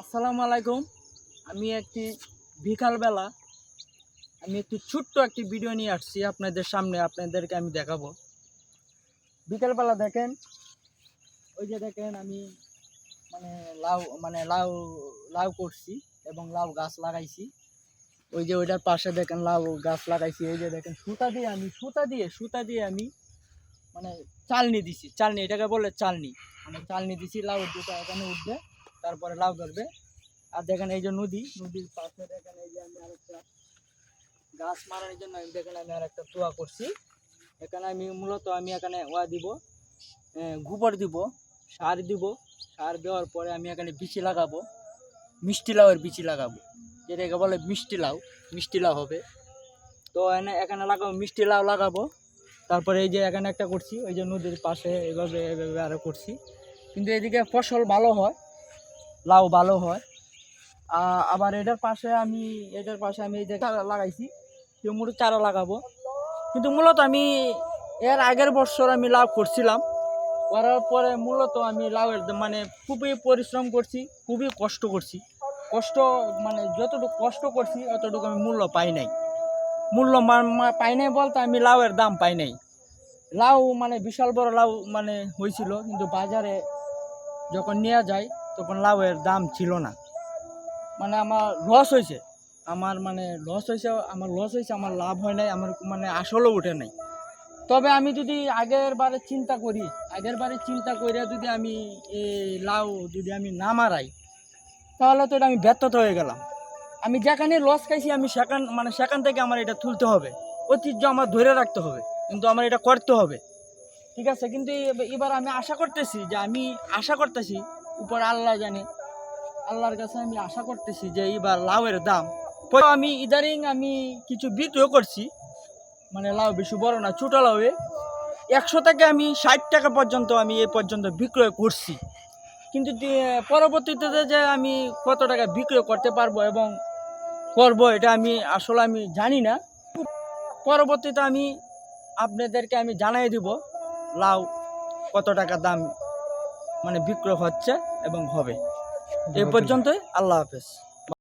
আসসালামু আলাইকুম। আমি একটি বিকালবেলা আমি একটি ছোট্ট একটি ভিডিও নিয়ে আসছি আপনাদের সামনে, আপনাদেরকে আমি দেখাবো। বিকালবেলা দেখেন, ওই যে দেখেন আমি মানে লাউ মানে লাউ লাউ করছি এবং লাউ গাছ লাগাইছি। ওই যে ওইটার পাশে দেখেন লাউ গাছ লাগাইছি, এই যে দেখেন সুতা দিয়ে আমি, সুতা দিয়ে সুতা দিয়ে আমি মানে চালনি দিছি, চালনি, এটাকে বলে চালনি। মানে চালনি দিছি, লাউ দুটো এখানে উঠবে। তারপরে লাউ ধরবে। আর দেখেন এই যে নদী, নদীর পাশে দেখেন এই যে আমি আরেকটা গাছ মারার জন্য আমি দেখেন আমি আরেকটা তোয়া করছি। এখানে আমি মূলত আমি এখানে ওয়া দিব গোবর দিব, সার দিব। সার দেওয়ার পরে আমি এখানে বিচি লাগাবো, মিষ্টি লাউয়ের বিচি লাগাবো। যেটাকে বলে মিষ্টি লাউ মিষ্টি লাউ হবে। তো এনে, এখানে লাগাবো, মিষ্টি লাউ লাগাবো। তারপরে এই যে এখানে একটা করছি, ওই যে নদীর পাশে এভাবে এভাবে আরও করছি। কিন্তু এদিকে ফসল ভালো হয়। লাউ ভালো হয়। আবার এটার পাশে আমি, এটার পাশে আমি এই যে লাগাইছি টমেটো চারা লাগাবো। কিন্তু মূলত আমি এর আগের বছর আমি লাভ করছিলাম। করার পরে মূলত আমি লাউয়ের মানে খুবই পরিশ্রম করছি, খুবই কষ্ট করছি। কষ্ট মানে যতটুকু কষ্ট করছি, অতটুকু আমি মূল্য পাই নাই। মূল্য পাই নাই বলতে আমি লাউয়ের দাম পাই নাই। লাউ মানে বিশাল বড় লাউ মানে হয়েছিল, কিন্তু বাজারে যখন নেওয়া যায় তখন লাউয়ের দাম ছিল না। মানে আমার লস হয়েছে। আমার মানে লস হয়েছে, আমার লস হয়েছে, আমার লাভ হয় নাই, আমার মানে আসলেও উঠে নাই। তবে আমি যদি আগের বারে চিন্তা করি, আগের বারে চিন্তা করে যদি আমি এই লাউ যদি আমি না মারাই, তাহলে তো এটা আমি ব্যর্থত হয়ে গেলাম। আমি যেখানে লস খাইছি, আমি সেখান মানে সেখান থেকে আমার এটা তুলতে হবে। ঐতিহ্য আমার ধরে রাখতে হবে, কিন্তু আমার এটা করতে হবে। ঠিক আছে? কিন্তু এবার আমি আশা করতেছি যে আমি আশা করতেছি উপর আল্লাহ জানে। আল্লাহর কাছে আমি আশা করতেছি যে এবার লাউয়ের দাম। আমি ইদারিং আমি কিছু বিক্রিও করছি। মানে লাউ বেশি বড় না, ছোটো লাউয়ে। একশো থেকে আমি ষাট টাকা পর্যন্ত আমি এই পর্যন্ত বিক্রয় করছি। কিন্তু পরবর্তীতে যে আমি কত টাকা বিক্রয় করতে পারব এবং করব, এটা আমি আসলে আমি জানি না। পরবর্তীতে আমি আপনাদেরকে আমি জানাই দিব লাউ কত টাকা দাম মানে বিক্রয় হচ্ছে এবং হবে। এ পর্যন্তই আল্লাহ হাফেজ।